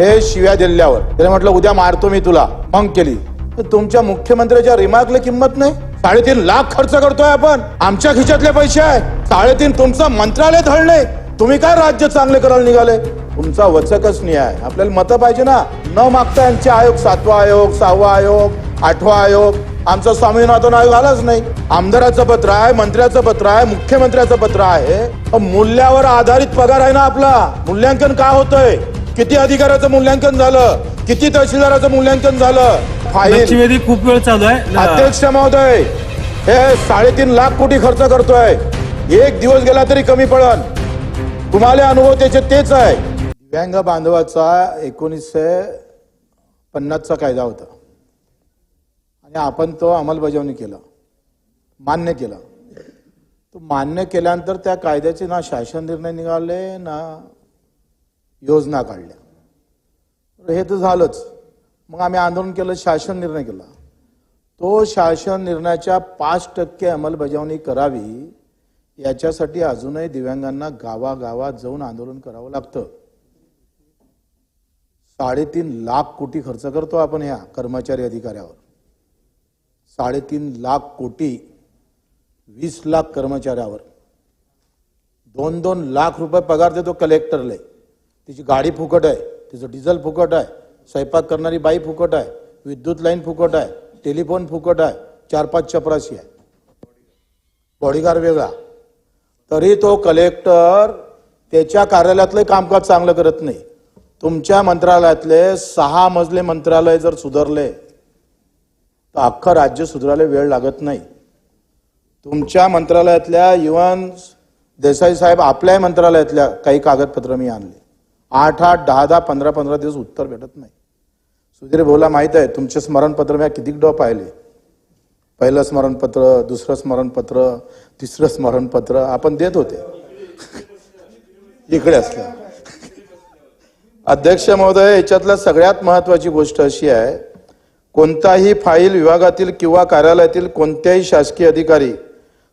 हे शिव्या दिल्यावर. त्याने म्हटलं उद्या मारतो मी तुला. मग केली. तर तुमच्या मुख्यमंत्र्याच्या रिमार्कला किंमत नाही? साडेतीन लाख खर्च करतोय आपण. आमच्या खिशातले पैसे आहे साडेतीन तुमचं मंत्रालय धळले तुम्ही काय राज्य चांगले करायला निघाले? तुमचा वचकच न्याय. आपल्याला मतं पाहिजे ना. न मागता यांचे आयोग सातवा आयोग सहावा आयोग आठवा आयोग. आमचा स्वामीनाथन आयोग आलाच नाही. आमदाराचं पत्र आहे मंत्र्याचं पत्र आहे मुख्यमंत्र्याचं पत्र आहे. मूल्यावर आधारित पगार आहे ना आपला. मूल्यांकन का होतंय? किती अधिकाऱ्याचं मूल्यांकन झालं? किती तहसीलदाराचं मूल्यांकन झालं? फाईल खूप वेळ चालू आहे. अध्यक्ष महोदय हे साडेतीन लाख कोटी खर्च करतोय. एक दिवस गेला तरी कमी पडन. तुम्हाला अनुभव त्याचे तेच आहे. दिव्यांग बांधवाचा एकोणीसशे पन्नासचा कायदा होता. आणि आपण तो अंमलबजावणी केला. मान्य केला. तो मान्य केल्यानंतर त्या कायद्याचे ना शासन निर्णय निघाले ना योजना काढल्या. हे तर झालंच. मग आम्ही आंदोलन केलं शासन निर्णय केला. तो शासन निर्णयाच्या पाच टक्के अंमलबजावणी करावी याच्यासाठी अजूनही दिव्यांगांना गावागावात जाऊन आंदोलन करावं लागतं. साडेतीन लाख कोटी खर्च करतो आपण ह्या कर्मचारी अधिकाऱ्यावर. साडेतीन लाख कोटी वीस लाख कर्मचाऱ्यावर. दोन दोन लाख रुपये पगार देतो कलेक्टरले तिची गाडी फुकट आहे तिचं डिझेल फुकट आहे स्वयंपाक करणारी बाई फुकट आहे विद्युत लाईन फुकट आहे टेलिफोन फुकट आहे चार पाच चपराशी आहे. बॉडीगार्ड वेगळा. तरी तो कलेक्टर त्याच्या कार्यालयातलं कामकाज चांगलं करत नाही. तुमच्या मंत्रालयातले सहा मजले मंत्रालय जर सुधारले तर अख्खं राज्य सुधारायला वेळ लागत नाही. तुमच्या मंत्रालयातल्या इवन देसाई साहेब आपल्याही मंत्रालयातल्या काही कागदपत्र मी आणले. आठ आठ दहा दहा पंधरा पंधरा दिवस उत्तर भेटत नाही. सुधीर भाऊला माहीत आहे तुमचे स्मरणपत्र मी किती डो पाहिले. पहिलं स्मरणपत्र दुसरं स्मरणपत्र तिसरं स्मरणपत्र आपण देत होते. इकडे असल्या अध्यक्ष महोदय याच्यातल्या सगळ्यात महत्वाची गोष्ट अशी आहे कोणताही फाईल विभागातील किंवा कार्यालयातील कोणत्याही शासकीय अधिकारी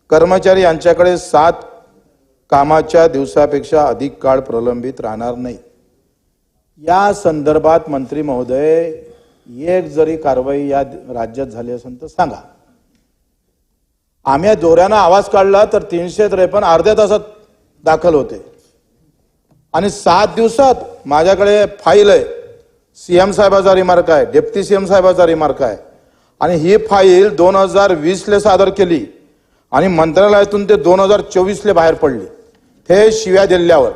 कर्मचारी यांच्याकडे सात कामाच्या दिवसापेक्षा अधिक काळ प्रलंबित राहणार नाही. या संदर्भात मंत्री महोदय एक जरी कारवाई या राज्यात झाली असेल तर सांगा. आम्ही जोऱ्यानं आवाज काढला तर तीनशे त्रेपन्न अर्ध्या तासात दाखल होते. आणि सात दिवसात माझ्याकडे फाईल आहे. सीएम साहेबाचा रिमार्क आहे डेप्टी सीएम साहेबाचा रिमार्क आहे. आणि ही फाईल दोन हजार वीसले सादर केली आणि मंत्रालयातून ते दोन हजार चोवीसले बाहेर पडली. हे शिव्या दिल्यावर.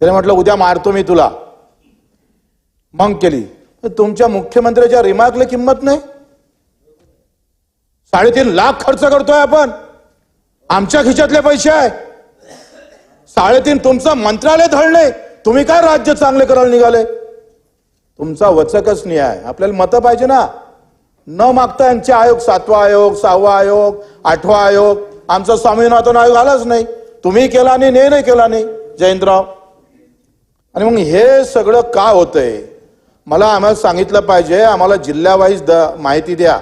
त्याने म्हटलं उद्या मारतो मी तुला. मग केली. तर तुमच्या मुख्यमंत्र्याच्या रिमार्कला किंमत नाही. साडेतीन लाख खर्च करतोय आपण. आमच्या खिशातले पैसे आहे. साडेतीन तुमचं मंत्रालय धळले तुम्ही काय राज्य चांगले करायला निघाले? तुमचा वचकच न्याय. आपल्याला मतं पाहिजे ना. न मागता यांचे आयोग सातवा आयोग सहावा आयोग आठवा आयोग. आमचा स्वामीनाथन आयोग आलाच नाही. तुम्ही केला नाही ने नाही केला नाही जयंतराव. आणि मग हे सगळं का होतंय? मला आम्हाला सांगितलं पाहिजे आम्हाला जिल्ह्यावाईज द माहिती द्या.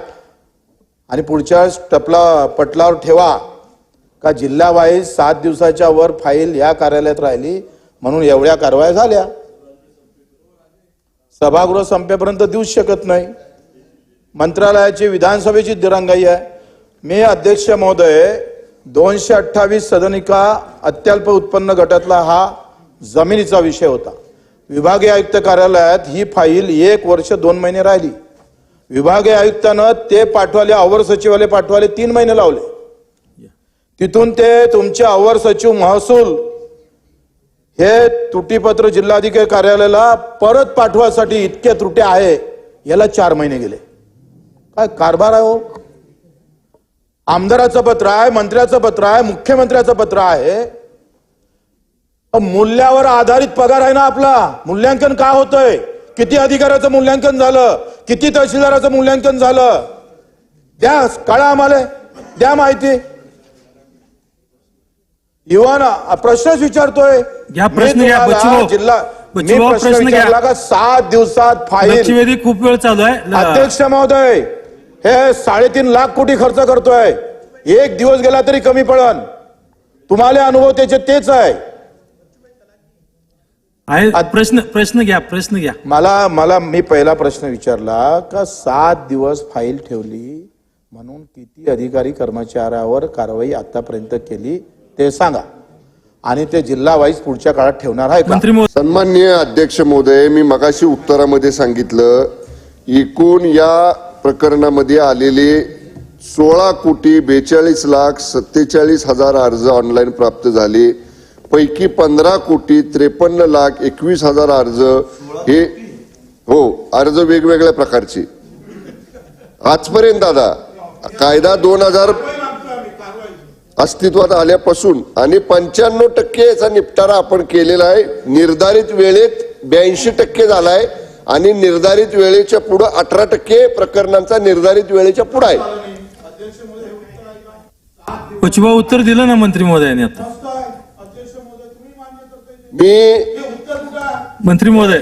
आणि पुढच्या टपला पटलावर ठेवा. का जिल्हावाईज सात दिवसाच्या वर फाईल या कार्यालयात राहिली म्हणून एवढ्या कारवाया झाल्या. सभागृह संपेपर्यंत देऊच शकत नाही. मंत्रालयाची विधानसभेची दिरंगाई आहे. मी अध्यक्ष महोदय दोनशे अठ्ठावीस सदनिका अत्यल्प उत्पन्न गटातला हा जमिनीचा विषय होता. विभागीय आयुक्त कार्यालयात ही फाईल एक वर्ष दोन महिने राहिली. विभागीय आयुक्तानं ते पाठवाले अवर सचिवाले पाठवाले तीन महिने लावले. तिथून ते तुमचे अवर सचिव महसूल हे त्रुटीपत्र जिल्हाधिकारी कार्यालयाला परत पाठवासाठी इतके त्रुटी आहे याला चार महिने गेले. काय कारभार आहे हो? आमदाराचं पत्र आहे मंत्र्याचं पत्र आहे मुख्यमंत्र्याचं पत्र आहे. मूल्यावर आधारित पगार आहे ना आपला? मूल्यांकन का होतंय? किती अधिकाऱ्याचं मूल्यांकन झालं? किती तहसीलदाराचं मूल्यांकन झालं? द्या काळा आम्हाला. द्या माहिती. इवन प्रश्नच विचारतोय. जिल्हा मी प्रश्न. विचारला का? सात दिवसात फाईल खूप वेळ चालू आहे. अध्यक्ष महोदय हे साडेतीन लाख कोटी खर्च करतोय. एक दिवस गेला तरी कमी पडन. तुम्हाला अनुभव त्याचे तेच आहे. आहे. प्रश्न प्रश्न घ्या प्रश्न घ्या. मला मला मी पहिला प्रश्न विचारला का सात दिवस फाईल ठेवली म्हणून किती अधिकारी कर्मचाऱ्यावर कारवाई आतापर्यंत केली ते सांगा. आणि ते जिल्हा वाईज पुढच्या काळात ठेवणार आहे का? मंत्री महोदय सन्माननीय अध्यक्ष महोदय मी मगाशी उत्तरामध्ये सांगितलं एकूण या प्रकरणामध्ये आलेले सोळा कोटी बेचाळीस लाख सत्तेचाळीस हजार अर्ज ऑनलाईन प्राप्त झाले. पैकी पंधरा कोटी त्रेपन्न लाख एकवीस हजार अर्ज हे हो अर्ज वेगवेगळ्या प्रकारचे. आजपर्यंत दादा कायदा दोन हजार अस्तित्वात आल्यापासून आणि पंच्याण्णव टक्के याचा निपटारा आपण केलेला आहे. निर्धारित वेळेत ब्याऐंशी टक्के झालाय आणि निर्धारित वेळेच्या पुढं अठरा टक्के प्रकरणांचा निर्धारित वेळेच्या पुढं आहे. पचवा उत्तर दिलं ना मंत्री महोदयाने आता? मी मंत्री महोदय.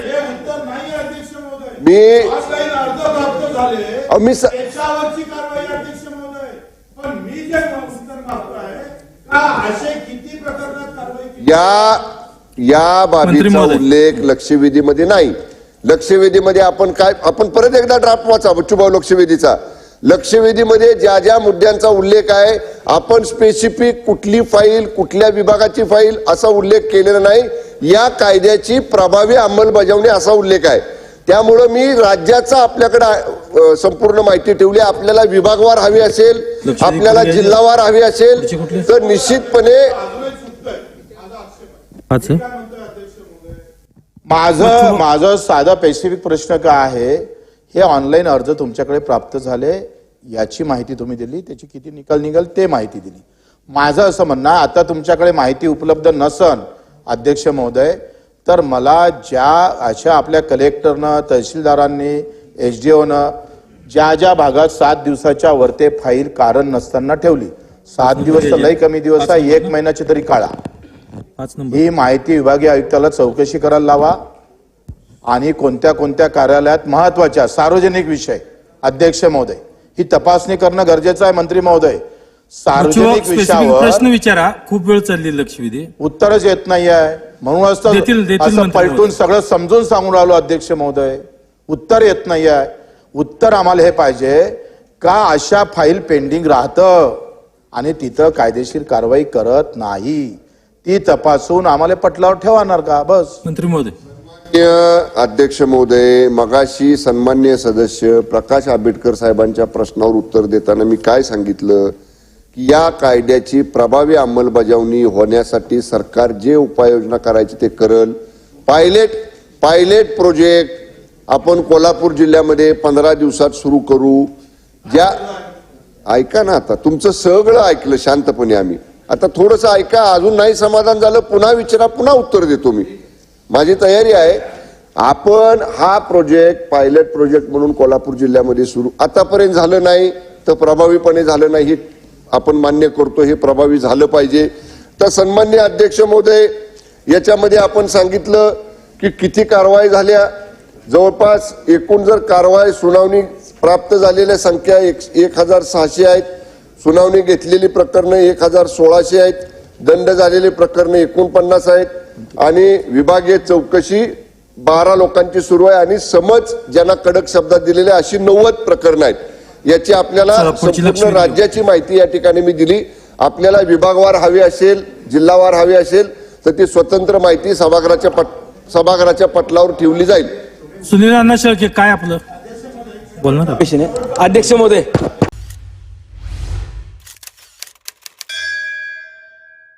मी ऑफलाईन अर्ज प्राप्त झाले. अहो, मी स- त्याच्यावरची कारवाई अध्यक्ष महोदय. पण मी जे उत्तर मागतोय का असे किती प्रकरणात कारवाई केली? या या मंत्री बाबीचा. उल्लेख लक्षवेधीमध्ये नाही. लक्षवेधीमध्ये आपण काय आपण परत एकदा ड्राफ्ट वाचा बच्चूभाऊ लक्षवेधीचा लक्षवेधीमध्ये ज्या ज्या मुद्द्यांचा उल्लेख आहे आपण स्पेसिफिक कुठली फाईल कुठल्या विभागाची फाईल असा उल्लेख केलेला नाही. या कायद्याची प्रभावी अंमलबजावणी असा उल्लेख आहे. त्यामुळं मी राज्याचा आपल्याकडे संपूर्ण माहिती ठेवली. आपल्याला विभागवार हवी असेल आपल्याला? जिल्हावार हवी असेल? तर निश्चितपणे माझं माझं साधा पेसिफिक प्रश्न काय आहे? हे ऑनलाईन अर्ज तुमच्याकडे प्राप्त झाले. याची माहिती तुम्ही दिली त्याची किती निकाल निघाल ते माहिती दिली. माझं असं म्हणणं आता तुमच्याकडे माहिती उपलब्ध नसन अध्यक्ष महोदय तर मला ज्या अशा आपल्या कलेक्टरनं तहसीलदारांनी एच डी ओनं ज्या ज्या भागात सात दिवसाच्या वरते फाईल कारण नसताना ठेवली. सात दिवस तर लई कमी दिवस आहे एक महिन्याची तरी काळा ही माहिती विभागीय आयुक्ताला चौकशी करायला लावा आणि कोणत्या कोणत्या कार्यालयात महत्त्वाच्या सार्वजनिक विषय अध्यक्ष महोदय. ही तपासणी करणं गरजेचं आहे मंत्री महोदय. सार्वजनिक विषयावर प्रश्न विचारा. खूप वेळ चालली लक्षवेधी. उत्तरच येत नाही आहे म्हणूनच तर असं पलटून. सगळं समजून सांगून राहिलो अध्यक्ष महोदय. उत्तर येत नाही आहे उत्तर आम्हाला हे पाहिजे का अशा फाईल पेंडिंग राहतं आणि तिथं कायदेशीर कारवाई करत नाही. ती तपासून आम्हाला पटलावर ठेवणार का? बस. मंत्री महोदय. अध्यक्ष महोदय मगाशी सन्मान्य सदस्य प्रकाश आंबेडकर साहेबांच्या प्रश्नावर उत्तर देताना मी काय सांगितलं? की या कायद्याची प्रभावी अंमलबजावणी होण्यासाठी सरकार जे उपाययोजना करायची ते करल. पायलेट पायलेट प्रोजेक्ट आपण कोल्हापूर जिल्ह्यामध्ये पंधरा दिवसात सुरू करू. ज्या ऐका ना आता तुमचं सगळं ऐकलं शांतपणे आम्ही. आता थोडंसं ऐका अजून नाही समाधान झालं पुन्हा विचारा पुन्हा उत्तर देतो मी. माझी तयारी आहे आपण हा प्रोजेक्ट पायलट प्रोजेक्ट म्हणून कोल्हापूर जिल्ह्यामध्ये सुरू आतापर्यंत झालं नाही तर प्रभावीपणे झालं नाही हे आपण मान्य करतो हे प्रभावी झालं पाहिजे. तर सन्मान्य अध्यक्ष महोदय याच्यामध्ये आपण सांगितलं की किती कारवाई झाल्या. जवळपास एकूण जर कारवाई सुनावणी प्राप्त झालेल्या संख्या एक एक हजार सहाशे आहेत. सुनावणी घेतलेली प्रकरणं एक हजार सोळाशे आहेत. दंड झालेली प्रकरणं एकोणपन्नास आहेत. आणि विभागीय चौकशी बारा लोकांची सुरू आहे आणि समज ज्यांना कडक शब्दात दिलेले अशी नव्वद प्रकरणं आहेत. याची आपल्याला संपूर्ण. राज्याची माहिती या ठिकाणी मी दिली. आपल्याला विभागवार हवी असेल जिल्हावार हवी असेल तर ती स्वतंत्र माहिती सभागृहाच्या पट सभागृहाच्या पटलावर ठेवली जाईल. सुनील अण्णा शेळके काय आपलं? बोलणार. अध्यक्ष महोदय.